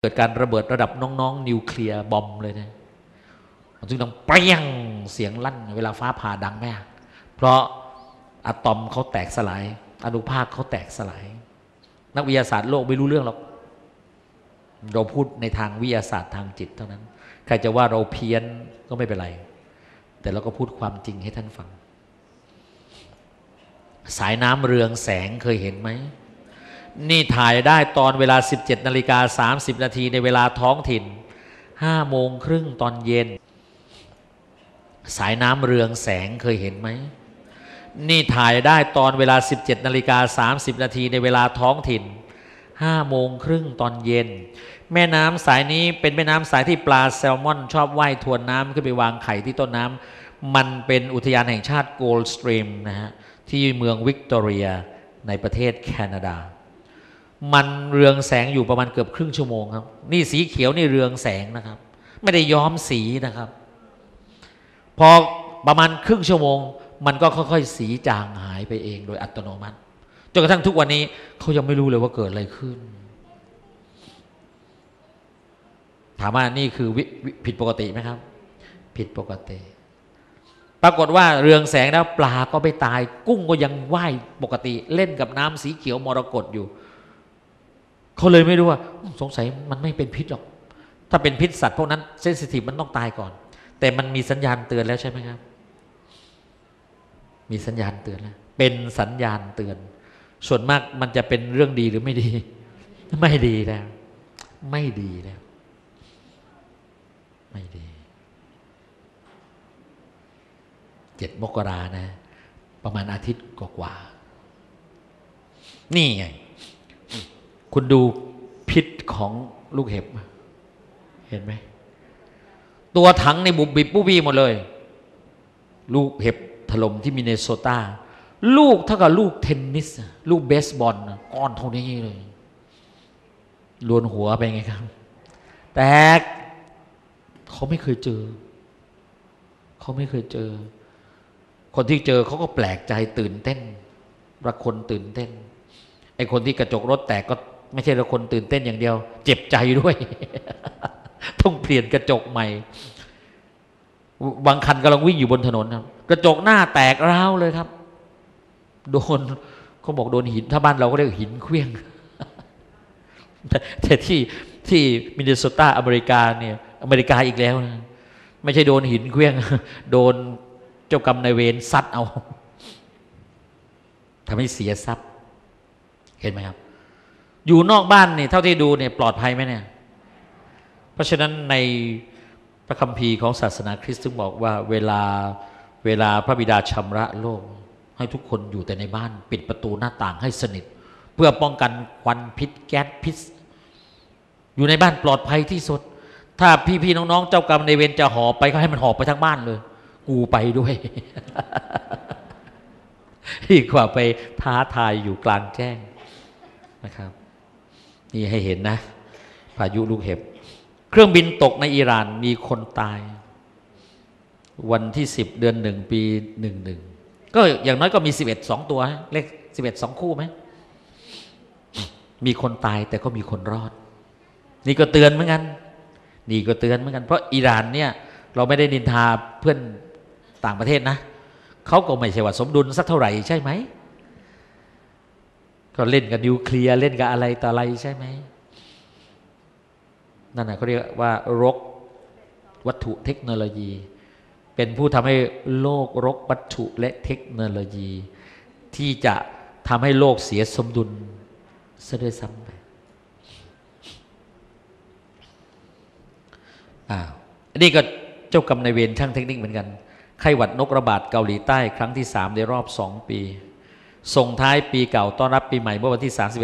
เกิดการระเบิดระดับน้องๆนิวเคลียร์บอมเลยนะมันจึงต้องเปรี้ยงเสียงลั่น เวลาฟ้าผ่าดังแมากเพราะอะตอมเขาแตกสลาย อนุภาคเขาแตกสลาย นักวิทยาศาสตร์โลกไม่รู้เรื่องหรอกเราพูดในทางวิทยาศาสตร์ทางจิตเท่านั้น ใครจะว่าเราเพี้ยนก็ไม่เป็นไร แต่เราก็พูดความจริงให้ท่านฟัง สายน้ำเรืองแสงเคยเห็นไหม นี่ถ่ายได้ตอนเวลา 17นาฬิกา30 นาทีในเวลาท้องถิ่น5โมงครึ่งตอนเย็น สายน้ำเรืองแสงเคยเห็นไหม นี่ถ่ายได้ตอนเวลา 17นาฬิกา30 นาทีในเวลาท้องถิ่น5โมงครึ่งตอนเย็น แม่น้ำสายนี้เป็นแม่น้ำสายที่ปลาแซลมอนชอบว่ายทวนน้ำขึ้นไปวางไข่ที่ต้นน้ำมันเป็นอุทยานแห่งชาติโกลด์สตรีมนะฮะที่เมืองวิกตอเรียในประเทศแคนาดา มันเรืองแสงอยู่ประมาณเกือบครึ่งชั่วโมงครับ นี่สีเขียวนี่เรืองแสงนะครับ ไม่ได้ย้อมสีนะครับ พอประมาณครึ่งชั่วโมง มันก็ค่อยๆ สีจางหายไปเองโดยอัตโนมัติจนกระทั่งทุกวันนี้เขายังไม่รู้เลยว่าเกิดอะไรขึ้น ถามว่านี่คือผิดปกติไหมครับ ผิดปกติ ปรากฏว่าเรืองแสงแล้วปลาก็ไม่ตาย กุ้งก็ยังว่ายปกติ เล่นกับน้ำสีเขียวมรกตอยู่ เขาเลยไม่รู้ว่าสงสัยมันไม่เป็นพิษหรอก ถ้าเป็นพิษสัตว์พวกนั้นเซนซิทีฟมันต้องตายก่อน แต่มันมีสัญญาณเตือนแล้วใช่ไหมครับ มีสัญญาณเตือนแล้วเป็นสัญญาณเตือน ส่วนมากมันจะเป็นเรื่องดีหรือไม่ดี ไม่ดีแล้ว ไม่ดีแล้ว ไม่ดีเจ็ดมกรานะ ประมาณอาทิตย์กว่าๆนี่ไง คุณดูพิษของลูกเห็บ เห็นไหม ตัวถังในบุบบิบบุบีหมดเลย ลูกเห็บถล่มที่มินเนโซตา ลูกเท่ากับลูกเทนนิส ลูกเบสบอลก้อนเท่านี้เลยลวนหัวไปไงครับ แต่เขาไม่เคยเจอ เขาไม่เคยเจอ คนที่เจอเขาก็แปลกใจตื่นเต้นระคนตื่นเต้นไอคนที่กระจกรถแตกก็ ไม่ใช่ละคนตื่นเต้นอย่างเดียว เจ็บใจด้วย ต้องเปลี่ยนกระจกใหม่ บางคันกำลังวิ่งอยู่บนถนนครับ กระจกหน้าแตกร้าวเลยครับ โดนเขาบอกโดนหิน ถ้าบ้านเราก็เรียกหินเคลี้ยงแต่ที่ที่มินนิโซตาอเมริกาเนี่ย อเมริกาอีกแล้วนะไม่ใช่โดนหินเคลี้ยง โดนเจ้ากรรมนายเวรซัดเอาทำให้เสียทรัพย์ เห็นไหมครับ อยู่นอกบ้านเนี่ยเท่าที่ดูเนี่ยปลอดภัยไหมเนี่ย เพราะฉะนั้นในพระคัมภีร์ของศาสนาคริสต์ถึงบอกว่าเวลาเวลาพระบิดาชำระโลก ให้ทุกคนอยู่แต่ในบ้าน ปิดประตูหน้าต่างให้สนิท เพื่อป้องกันควันพิษแก๊สพิษ อยู่ในบ้านปลอดภัยที่สุด ถ้าพี่ๆน้องๆ เจ้ากรรมในเวรจะหอบไปก็ให้มันหอบไปทั้งบ้านเลย กูไปด้วยดีกว่าไปท้าทายอยู่กลางแจ้งนะครับ นี่ให้เห็นนะ พายุลูกเห็บ เครื่องบินตกในอิหร่านมีคนตาย วันที่สิบเดือนหนึ่งปีหนึ่งหนึ่งก็อย่างน้อยก็มีสิบเอ็ดสองตัวเลขสิบเอ็ดสองคู่ไหมมีคนตายแต่ก็มีคนรอด นี่ก็เตือนเหมือนกัน นี่ก็เตือนเหมือนกัน เพราะอิหร่านเนี่ยเราไม่ได้นินทาเพื่อนต่างประเทศนะเขาก็ไม่ใช่ว่าสมดุลสักเท่าไหร่ใช่ไหม ก็เล่นกับนิวเคลียร์เล่นกับอะไรต่ออะไรใช่ไหมนั่นนะเขาเรียกว่ารกวัตถุเทคโนโลยี เป็นผู้ทำให้โลกรกวัตถุและเทคโนโลยี ที่จะทำให้โลกเสียสมดุลซะด้วยซ้ำไปอ้าวอันนี้ก็เจ้ากรรมนายเวรช่างเทคนิคเหมือนกัน ไข้หวัดนกระบาดเกาหลีใต้ครั้งที่3ในรอบ2ปี ส่งท้ายปีเก่าต้อนรับปีใหม่เมื่อวันที่ 31